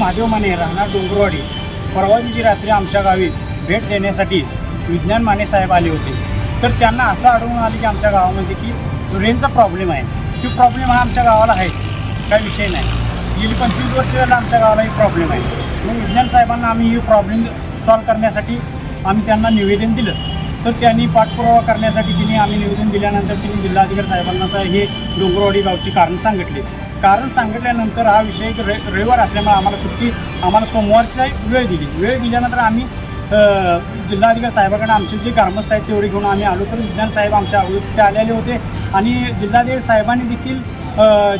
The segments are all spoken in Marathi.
महादेव माने राहणार डोंगरवाडी. परवा दिवशी रात्री आमच्या गावी भेट देण्यासाठी विज्ञान माने साहेब आले होते. तर त्यांना असं आढळून आलं की आमच्या गावामध्ये की रेंजचा प्रॉब्लेम आहे. तो प्रॉब्लेम हा आमच्या गावाला आहे. काही विषय नाही. गेली पंचवीस वर्ष झालं आमच्या गावाला एक प्रॉब्लेम आहे. मग विज्ञान साहेबांना आम्ही ही प्रॉब्लेम सॉल्व करण्यासाठी आम्ही त्यांना निवेदन दिलं. तर त्यांनी पाठपुरावा करण्यासाठी तिने आम्ही निवेदन दिल्यानंतर तिने जिल्हाधिकारी साहेबांना हे डोंगरवाडी गावची कारण सांगितले. कारण सांगितल्यानंतर हा विषय रे रविवार असल्यामुळे आम्हाला सुट्टी आम्हाला सोमवारचा वेळ दिली. वेळ दिल्यानंतर आम्ही जिल्हाधिकारी साहेबाकडे आमचे जे ग्रामस्थ आहेत तेवढे घेऊन आम्ही आलो. तर विज्ञान साहेब आमच्या ते आलेले होते आणि जिल्हाधिकारी साहेबांनी देखील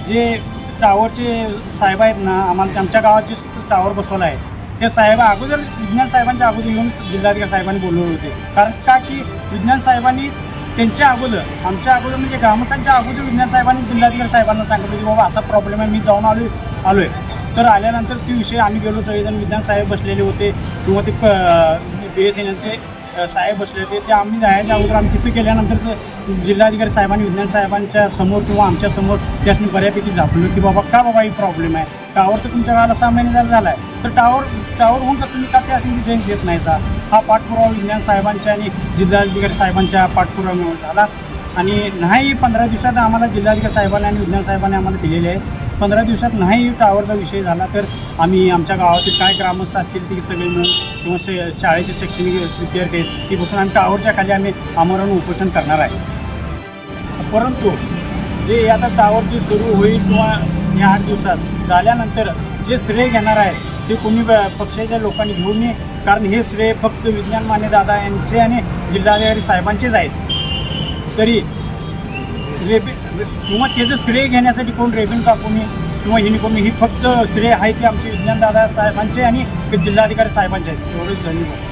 जे टावरचे साहेब आहेत ना आम्हाला आमच्या गावाचे टावर बसवला आहे. ते साहेब अगोदर विज्ञान साहेबांच्या अगोदर येऊन जिल्हाधिकारी साहेबांनी बोलवले होते. कारण का की विज्ञान साहेबांनी त्यांच्या अगोदर आमच्या अगोदर म्हणजे ग्रामस्थांच्या अगोदर विज्ञान साहेबांनी जिल्हाधिकारी साहेबांना सांगितलं की बाबा असा प्रॉब्लेम आहे मी जाऊन आलो आलो आहे तर आल्यानंतर ती विषय आम्ही गेलो सगळेजण विज्ञान साहेब बसलेले होते किंवा ते बी एस एन एलचे साहेब बसले होते ते आम्ही जायच्या अगोदर आम्ही तिथे गेल्यानंतर जिल्हाधिकारी साहेबांनी विज्ञान साहेबांच्या समोर किंवा आमच्यासमोर त्यासनी बऱ्यापैकी झापलो की बाबा का बाबा ही प्रॉब्लेम आहे? टावर तर तुमच्या गावाला सहा महिने झाला झाला आहे तर टावर टावर होऊन तर तुम्ही का त्यासनी डिझाईन देत नाही का हा पाठपुरावा विज्ञान साहेबांच्या आणि जिल्हाधिकारी साहेबांच्या पाठपुराव्यामुळे झाला. आणि नाही पंधरा दिवसात आम्हाला जिल्हाधिकारी साहेबांनी आणि विज्ञान साहेबांनी आम्हाला दिलेले आहे. पंधरा दिवसात नाही टावरचा विषय झाला तर आम्ही आमच्या गावातील काय ग्रामस्थ असतील ती सगळे मिळून किंवा शे शाळेचे शैक्षणिक विद्यार्थी आहेत ती बसून आम्ही टावरच्या खाली आम्ही आमरण उपोषण करणार आहे. परंतु जे आता टावरची जे सुरू होईल किंवा या आठ दिवसात झाल्यानंतर जे श्रेय घेणार आहे ते कोणी ब- पक्षाच्या लोकांनी घेऊन कारण हे श्रेय फक्त विज्ञान मान्य दादा यांचे आणि जिल्हाधिकारी साहेबांचेच आहेत. तरी रेबी किंवा त्याचं श्रेय घेण्यासाठी कोण रेबीन कापून किंवा हिने कोणी ही फक्त श्रेय आहे की आमचे विज्ञान दादा साहेबांचे आणि जिल्हाधिकारी साहेबांचे आहेत. एवढंच धन्यवाद.